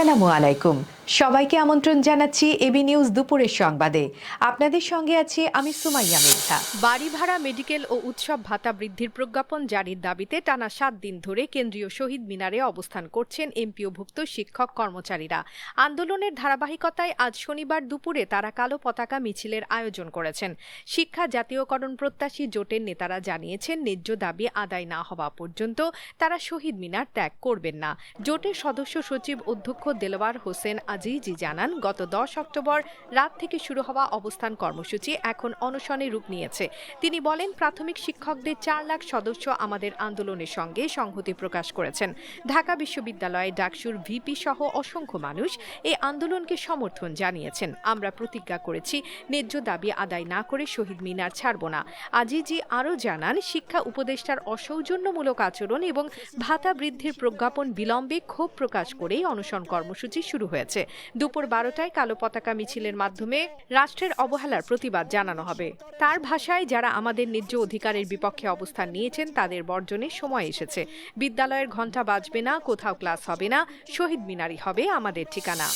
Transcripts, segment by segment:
আসসালামু আলাইকুম। সবাইকে আমন্ত্রণ জানাচ্ছি এবি নিউজ দুপুরের সংবাদে। আপনাদের সঙ্গে আছি আমি সুমাইয়া মির্জা। বাড়ি ভাড়া মেডিকেল ও উৎসব ভাতা বৃদ্ধির প্রজ্ঞাপন জারির দাবিতে টানা সাত দিন ধরে কেন্দ্রীয় শহীদ মিনারে অবস্থান করছেন এমপিওভুক্ত শিক্ষক কর্মচারীরা। আন্দোলনের ধারাবাহিকতায় আজ শনিবার দুপুরে তারা কালো পতাকা মিছিলের আয়োজন করেছেন। শিক্ষা জাতীয়করণ প্রত্যাশী জোটের নেতারা জানিয়েছেন, ন্যায্য দাবি আদায় না হওয়া পর্যন্ত তারা শহীদ মিনার ত্যাগ করবেন না। জোটের সদস্য সচিব অধ্যক্ষ দেলোয়ার হোসেন আজিজি জানান, গত দশ অক্টোবর রাত থেকে শুরু হওয়া অবস্থান কর্মসূচি এখন অনশনে রূপ নিয়েছে। তিনি বলেন, প্রাথমিক শিক্ষকদের চার লাখ সদস্য আমাদের আন্দোলনের সঙ্গে সংহতি প্রকাশ করেছেন। ঢাকা বিশ্ববিদ্যালয়ে ডাকসুর ভিপি সহ অসংখ্য মানুষ এই আন্দোলনকে সমর্থন জানিয়েছেন। আমরা প্রতিজ্ঞা করেছি, ন্যায্য দাবি আদায় না করে শহীদ মিনার ছাড়ব না। আজিজি আরও জানান, শিক্ষা উপদেষ্টার অসৌজন্যমূলক আচরণ এবং ভাতা বৃদ্ধির প্রজ্ঞাপন বিলম্বে ক্ষোভ প্রকাশ করেই অনশন কর্মসূচি শুরু হয়েছে। দুপুর বারোটায় কালো পতাকা মিছিলের মাধ্যমে রাষ্ট্রের অবহেলার প্রতিবাদ জানানো হবে। তার ভাষায় যারা আমাদের ন্যায্য অধিকারের বিপক্ষে অবস্থান নিয়েছেন, তাদের বর্জনে সময় এসেছে। বিদ্যালয়ের ঘণ্টা বাজবে না, কোথাও ক্লাস হবে না, শহীদ মিনারই হবে আমাদের ঠিকানা।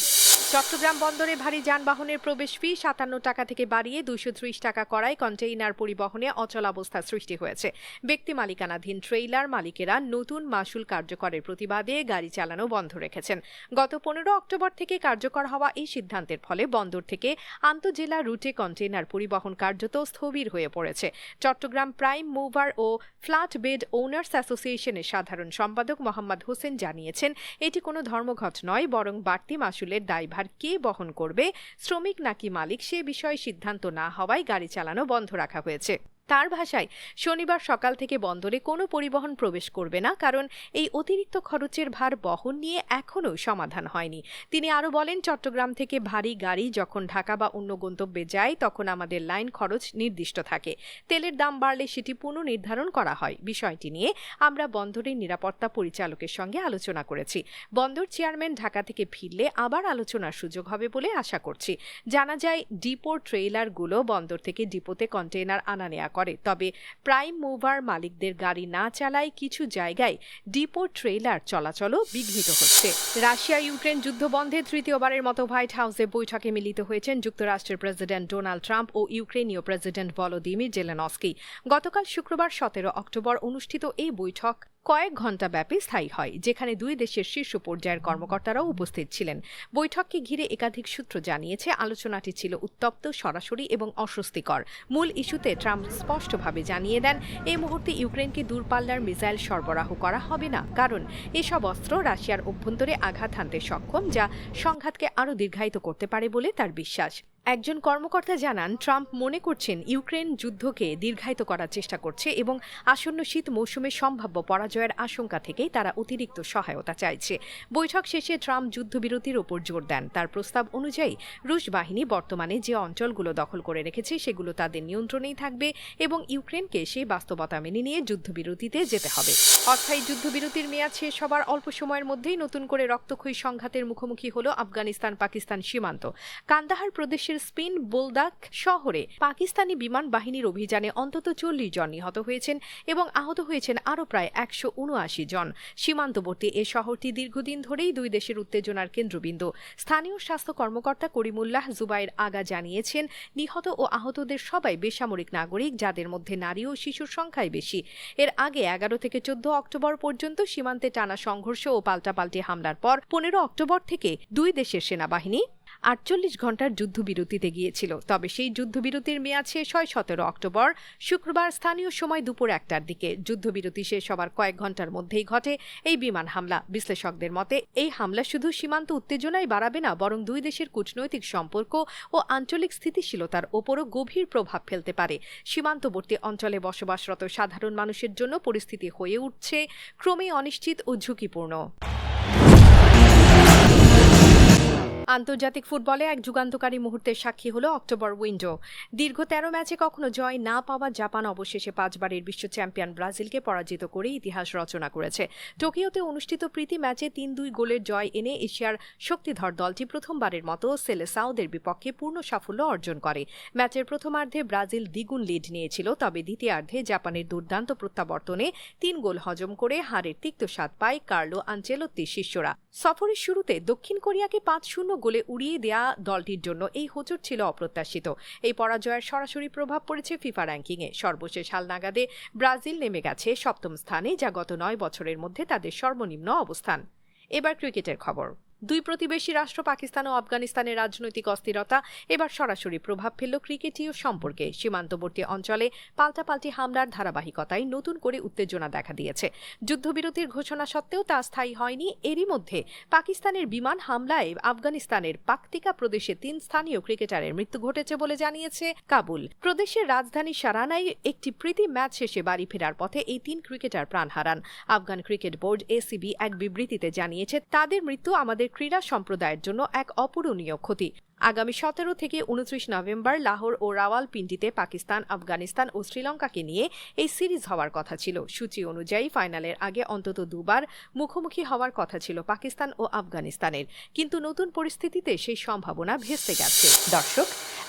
চট্টগ্রাম বন্দরে ভারী যানবাহনের প্রবেশ ফি সাতান্ন টাকা থেকে বাড়িয়ে দুশো ত্রিশ টাকা করায় কন্টেইনার পরিবহনে অচলাবস্থা সৃষ্টি হয়েছে। ব্যক্তি মালিকানাধীন ট্রেইলার মালিকেরা নতুন মাসুল কার্যকরের প্রতিবাদে গাড়ি চালানো বন্ধ রেখেছেন। গত পনেরো অক্টোবর থেকে কার্যকর হওয়া এই সিদ্ধান্তের ফলে বন্দর থেকে আন্তজেলা রুটে কন্টেইনার পরিবহন কার্যত স্থবির হয়ে পড়েছে। চট্টগ্রাম প্রাইম মুভার ও ফ্ল্যাট বেড ওনার্স অ্যাসোসিয়েশনের সাধারণ সম্পাদক মোহাম্মদ হোসেন জানিয়েছেন, এটি কোনো ধর্মঘট নয়, বরং বাড়তি মাসুলের দায়ভার কে বহন করবে? শ্রমিক নাকি মালিক? সে বিষয়ে সিদ্ধান্ত না হওয়ায় গাড়ি চালানো বন্ধ রাখা হয়েছে। তার ভাষায় শনিবার সকাল থেকে বন্দরে কোনো পরিবহন প্রবেশ করবে না, কারণ এই অতিরিক্ত খরচের ভার বহন নিয়ে এখনও সমাধান হয়নি। তিনি আরও বলেন, চট্টগ্রাম থেকে ভারী গাড়ি যখন ঢাকা বা অন্য গন্তব্যে যায়, তখন আমাদের লাইন খরচ নির্দিষ্ট থাকে। তেলের দাম বাড়লে সেটি পুনর্নির্ধারণ করা হয়। বিষয়টি নিয়ে আমরা বন্দরের নিরাপত্তা পরিচালকের সঙ্গে আলোচনা করেছি। বন্দর চেয়ারম্যান ঢাকা থেকে ফিরলে আবার আলোচনার সুযোগ হবে বলে আশা করছি। জানা যায়, ডিপো ট্রেইলারগুলো বন্দর থেকে ডিপোতে কন্টেইনার আনা নেওয়া করে। তবে প্রাইম মুভার মালিকদের গাড়ি না চালায় কিছু জায়গায় ডিপো ট্রেলার চলাচলও বিঘ্নিত হচ্ছে। রাশিয়া ইউক্রেন যুদ্ধ বন্ধে তৃতীয়বারের মতো হোয়াইট হাউসে বৈঠকে মিলিত হয়েছেন যুক্তরাষ্ট্রের প্রেসিডেন্ট ডোনাল্ড ট্রাম্প ও ইউক্রেনীয় প্রেসিডেন্ট ভলোদিমির জেলেনস্কি। গতকাল শুক্রবার সতেরো অক্টোবর অনুষ্ঠিত এই বৈঠক কয়েক ঘণ্টা ব্যাপী স্থায়ী হয়, যেখানে দুই দেশের শীর্ষ পর্যায়ের কর্মকর্তারাও উপস্থিত ছিলেন। বৈঠককে ঘিরে একাধিক সূত্র জানিয়েছে, আলোচনাটি ছিল উত্তপ্ত, সরাসরি এবং অস্বস্তিকর। মূল ইস্যুতে ট্রাম্প স্পষ্টভাবে জানিয়ে দেন এই মুহূর্তে ইউক্রেনকে দূরপাল্লার মিসাইল সরবরাহ করা হবে না। কারণ, এসব অস্ত্র রাশিয়ার অভ্যন্তরে আঘাত হানতে সক্ষম, যা সংঘাতকে আরও দীর্ঘায়িত করতে পারে বলে তার বিশ্বাস। একজন কর্মকর্তা জানান, ট্রাম্প মনে করছেন ইউক্রেন যুদ্ধকে দীর্ঘায়িত করার চেষ্টা করছে এবং আসন্ন শীত মৌসুমে সম্ভাব্য পরাজয়ের আশঙ্কা থেকেই তারা অতিরিক্ত সহায়তা চাইছে। বৈঠক শেষে ট্রাম্প যুদ্ধবিরতির ওপর জোর দেন। তার প্রস্তাব অনুযায়ী, রুশ বাহিনী বর্তমানে যে অঞ্চলগুলো দখল করে রেখেছে সেগুলো তাদের নিয়ন্ত্রণেই থাকবে এবং ইউক্রেনকে সেই বাস্তবতা মেনে নিয়ে যুদ্ধবিরতিতে যেতে হবে। অস্থায়ী যুদ্ধবিরতির মেয়াদ শেষ হবার অল্প সময়ের মধ্যেই নতুন করে রক্তক্ষয়ী সংঘাতের মুখোমুখি হল আফগানিস্তান পাকিস্তান সীমান্ত। কান্দাহার প্রদেশের স্পিন বোলদাক শহরে পাকিস্তানি বিমান বাহিনীর অভিযানে অন্তত চল্লিশ জন নিহত হয়েছেন এবং আহত হয়েছেন আরও প্রায় একশো উনআশি জন। সীমান্তবর্তী এ শহরটি দীর্ঘদিন ধরেই দুই দেশের উত্তেজনার কেন্দ্রবিন্দু। স্থানীয় স্বাস্থ্য কর্মকর্তা করিমুল্লাহ জুবাইর আগা জানিয়েছেন, নিহত ও আহতদের সবাই বেসামরিক নাগরিক, যাদের মধ্যে নারী ও শিশুর সংখ্যাই বেশি। এর আগে এগারো থেকে চোদ্দ অক্টোবর পর্যন্ত সীমান্তে টানা সংঘর্ষ ও পাল্টাপাল্টি হামলার পর পনেরো অক্টোবর থেকে দুই দেশের সেনাবাহিনী আটচল্লিশ ঘণ্টার যুদ্ধবিরতিতে গিয়েছিল। তবে সেই যুদ্ধবিরতির মেয়াদ শেষ হয় সতেরো অক্টোবর। শুক্রবার স্থানীয় সময় দুপুর একটার দিকে। যুদ্ধবিরতি শেষ হবার কয়েক ঘণ্টার মধ্যেই ঘটে এই বিমান হামলা। বিশ্লেষকদের মতে, এই হামলা শুধু সীমান্ত উত্তেজনাই বাড়াবে না, বরং দুই দেশের কূটনৈতিক সম্পর্ক ও আঞ্চলিক স্থিতিশীলতার ওপরও গভীর প্রভাব ফেলতে পারে। সীমান্তবর্তী অঞ্চলে বসবাসরত সাধারণ মানুষের জন্য পরিস্থিতি হয়ে উঠছে, ক্রমেই অনিশ্চিত ও ঝুঁকিপূর্ণ। আন্তর্জাতিক ফুটবলে এক যুগান্তকারী মুহূর্তের সাক্ষী হল অক্টোবর উইন্ডো। দীর্ঘ তেরো ম্যাচে কখনো জয় না পাওয়া জাপান অবশেষে পাঁচবারের বিশ্ব চ্যাম্পিয়ন ব্রাজিলকে পরাজিত করে ইতিহাস রচনা করেছে। টোকিওতে অনুষ্ঠিত প্রীতি ম্যাচে তিন দুই গোলের জয় এনে এশিয়ার শক্তিধর দলটি প্রথমবারের মতো সেলেসাওদের বিপক্ষে পূর্ণ সাফল্য অর্জন করে। ম্যাচের প্রথমার্ধে ব্রাজিল দ্বিগুণ লিড নিয়েছিল, তবে দ্বিতীয়ার্ধে জাপানের দুর্দান্ত প্রত্যাবর্তনে তিন গোল হজম করে হারের তিক্ত স্বাদ পায় কার্লো আঞ্চেলত্তির শিষ্যরা। সফরের শুরুতে দক্ষিণ কোরিয়াকে পাঁচ শূন্য গোলে উড়িয়ে দেয়া দলটির জন্য এই হোঁচট ছিল অপ্রত্যাশিত। এই পরাজয়ের সরাসরি প্রভাব পড়েছে ফিফা র্যাঙ্কিংয়ে। সর্বশেষ হালনাগাদে ব্রাজিল নেমে গেছে সপ্তম স্থানে, যা গত নয় বছরের মধ্যে তাদের সর্বনিম্ন অবস্থান। এবার ক্রিকেটের খবর। দুই প্রতিবেশী রাষ্ট্র পাকিস্তান ও আফগানিস্তানের রাজনৈতিক অস্থিরতা এবার সরাসরি প্রভাব ফেলল ক্রিকেটীয় সম্পর্কে। সীমান্তবর্তী অঞ্চলে পাল্টাপাল্টি হামলার ধারাবাহিকতায় নতুন করে উত্তেজনা দেখা দিয়েছে। যুদ্ধবিরতির ঘোষণা সত্ত্বেও তা স্থায়ী হয়নি। এরই মধ্যে পাকিস্তানের বিমান হামলায় আফগানিস্তানের পাকতিকা প্রদেশে তিন স্থানীয় ক্রিকেটারের মৃত্যু ঘটেছে বলে জানিয়েছে কাবুল। প্রদেশের রাজধানী সারানায় একটি প্রীতি ম্যাচ শেষে বাড়ি ফেরার পথে এই তিন ক্রিকেটার প্রাণ হারান। আফগান ক্রিকেট বোর্ড এসিবি এক বিবৃতিতে জানিয়েছে, তাদের মৃত্যু আমাদের ক্রীড়া সম্প্রদায়ের জন্য এক অপূরণীয় ক্ষতি। আগামী সতেরো থেকে উনত্রিশ নভেম্বর লাহোর ও রাওয়ালপিন্ডিতে পাকিস্তান, আফগানিস্তান ও শ্রীলঙ্কাকে নিয়ে এই সিরিজ হওয়ার কথা ছিল। সূচি অনুযায়ী ফাইনালের আগে অন্তত দুবার মুখোমুখি হওয়ার কথা ছিল পাকিস্তান ও আফগানিস্তানের। কিন্তু নতুন পরিস্থিতিতে সেই সম্ভাবনা ভেস্তে গেছে। দর্শক